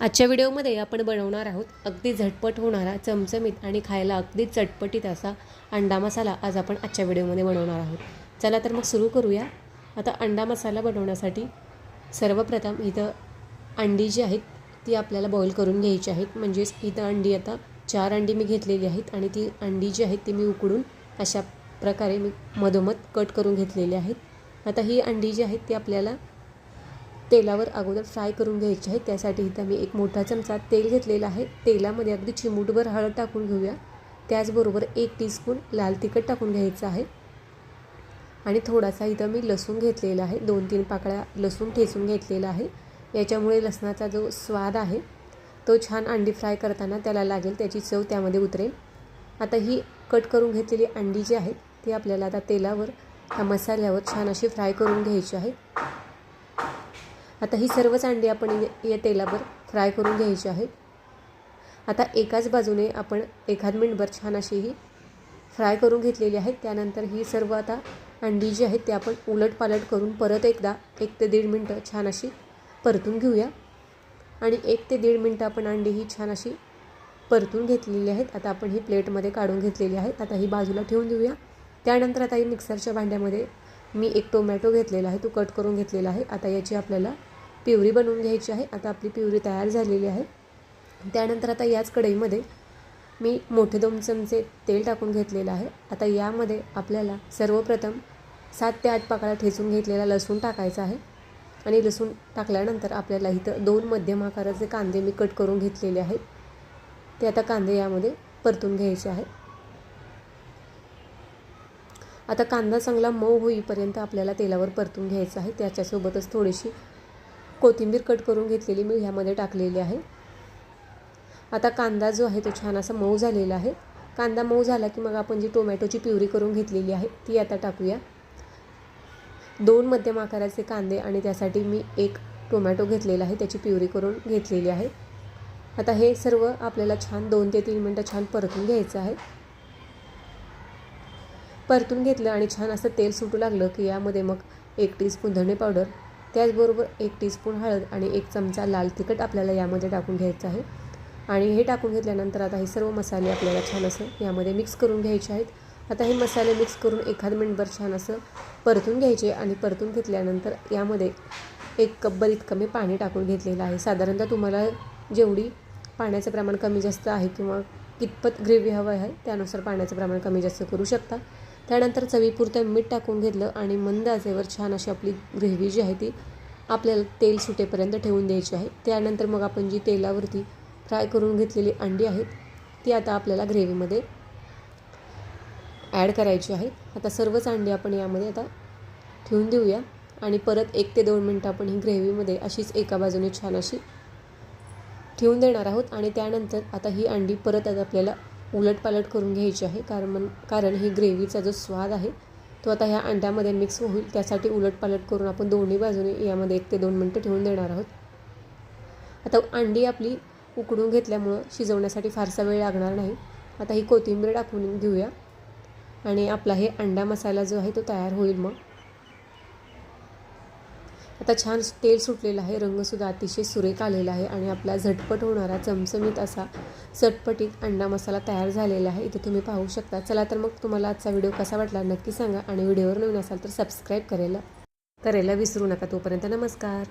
आजच्या व्हिडिओमध्ये आपण बनवणार आहोत अगदी झटपट होणारा चमचमीत आणि खायला अगदी चटपटीत असा अंडा मसाला आज आपण आजच्या व्हिडिओमध्ये बनवणार आहोत. चला तर मग सुरू करूया. आता अंडा मसाला बनवण्यासाठी सर्वप्रथम इथं अंडी जी आहेत ती आपल्याला बॉईल करून घ्यायची आहेत. म्हणजेच इथं अंडी आता चार अंडी मी घेतलेली आहेत आणि ती अंडी जी आहेत ती मी उकडून अशा प्रकारे मी मधोमध कट करून घेतलेली आहेत. आता ही अंडी जी आहेत ती आपल्याला तेलावर अगोदर फ्राय करून घ्यायची आहे त्यासाठी इथं मी एक मोठा चमचा तेल घेतलेला आहे. तेलामध्ये अगदी चिमूटभर हळद टाकून घेऊया. त्याचबरोबर एक टीस्पून लाल तिखट टाकून घ्यायचं आहे. आणि थोडासा इथं मी लसूण घेतलेला आहे. दोन तीन पाकळ्या लसूण ठेचून घेतलेला आहे. याच्यामुळे लसणाचा जो स्वाद आहे तो छान अंडी फ्राय करताना त्याला लागेल. त्याची चव त्यामध्ये उतरेल. आता ही कट करून घेतलेली अंडी जी आहेत ती आपल्याला आता तेलावर ह्या मसाल्यावर छान अशी फ्राय करून घ्यायची आहे. आता ही सर्वच अंडी आपण या तेलावर फ्राय करून घ्यायची आहेत. आता एकाच बाजूने आपण एखाद मिनिटभर छान अशी ही फ्राय करून घेतलेली आहेत. त्यानंतर ही सर्व आता अंडी जी आहेत ती आपण उलटपालट करून परत एकदा एक ते दीड मिनटं छान अशी परतून घेऊया. आणि एक ते दीड मिनटं आपण अंडी ही छान अशी परतून घेतलेली आहेत. आता आपण ही प्लेटमध्ये काढून घेतलेली आहेत. आता ही बाजूला ठेवून देऊया. त्यानंतर आता ही मिक्सरच्या भांड्यामध्ये मी एक टोमॅटो घेतलेला आहे. तो कट करून घेतलेला आहे. आता याची आपल्याला पिवरी बनवून घ्यायची आहे. आता आपली पिवरी तयार झालेली आहे. त्यानंतर आता याच कढईमध्ये मी मोठे दोन चमचे तेल टाकून घेतलेलं आहे. आता यामध्ये आपल्याला सर्वप्रथम सात ते आठ पाकळ्या ठेचून घेतलेला लसूण टाकायचा आहे. आणि लसूण टाकल्यानंतर आपल्याला इथं दोन मध्यम आकाराचे कांदे मी कट करून घेतलेले आहेत. ते आता कांदे यामध्ये परतून घ्यायचे आहेत. आता कांदा चांगला मऊ होईपर्यंत आपल्याला तेलावर परतून घ्यायचा आहे. त्याच्यासोबतच थोडीशी कोथिंबीर कट करून घेतलेली मी ह्यामध्ये टाकलेली आहे. आता कांदा जो आहे तो छान असा मऊ झालेला आहे. कांदा मऊ झाला की मग आपण जी टोमॅटोची प्युरी करून घेतलेली आहे ती आता टाकूया. दोन मध्यम आकाराचे कांदे आणि त्यासाठी मी एक टोमॅटो घेतलेला आहे त्याची प्युरी करून घेतलेली आहे. आता हे सर्व आपल्याला छान दोन ते तीन मिनटं छान परतून घ्यायचं आहे. परतून घेतलं आणि छान असं तेल सुटू लागलं की यामध्ये मग एक टीस्पून धणे पावडर त्याचबरोबर एक टीस्पून हळद आणि एक चमचा लाल तिखट आपल्याला यामध्ये टाकून घ्यायचं आहे. आणि हे टाकून घेतल्यानंतर आता हे सर्व मसाले आपल्याला छान असं यामध्ये मिक्स करून घ्यायचे आहेत. आता हे मसाले मिक्स करून एखाद मिनिटभर छान असं परतून घ्यायचे आणि परतून घेतल्यानंतर यामध्ये एक कपभर इतकं मी पाणी टाकून घेतलेलं आहे. साधारणतः तुम्हाला जेवढी पाण्याचं प्रमाण कमी जास्त आहे किंवा कितपत ग्रेव्ही हवं आहे त्यानुसार पाण्याचं प्रमाण कमी जास्त करू शकता. त्यानंतर चवीपुरतं मीठ टाकून घेतलं आणि मंद आचेवर छान अशी आपली ग्रेव्ही जी आहे ती आपल्याला तेल सुटेपर्यंत ठेवून द्यायची आहे. त्यानंतर मग आपण जी तेलावरती फ्राय करून घेतलेली अंडी आहेत ती आता आपल्याला ग्रेव्हीमध्ये ॲड करायची आहेत आता सर्वच अंडी आपण यामध्ये आता ठेवून देऊया आणि परत एक ते दोन मिनटं आपण ही ग्रेव्हीमध्ये अशीच एका बाजूने छान अशी ठेवून देणार आहोत आणि त्यानंतर आता ही अंडी परत आता आपल्याला उलटपालट करून घ्यायची आहे. कारण कारण ही ग्रेव्हीचा जो स्वाद आहे तो आता ह्या अंड्यामध्ये मिक्स होईल. त्यासाठी उलटपालट करून आपण दोन्ही बाजूने यामध्ये एक ते दोन मिनटं ठेवून देणार आहोत. आता अंडी आपली उकडून घेतल्यामुळं शिजवण्यासाठी फारसा वेळ लागणार नाही. आता ही कोथिंबीर टाकून घेऊया. आणि आपला हे अंडा मसाला जो आहे तो तयार होईल मग. आता छान तेल सुटलेलं आहे रंगसुद्धा अतिशय सुरेख आलेला आहे आणि आपला झटपट होणारा चमचमीत असा चटपटीत अंडा मसाला तयार झालेला आहे. इथे तुम्ही पाहू शकता. चला तर मग तुम्हाला आजचा व्हिडिओ कसा वाटला नक्की सांगा आणि व्हिडिओवर नवीन असाल तर सबस्क्राईब करायला करायला विसरू नका तोपर्यंत नमस्कार.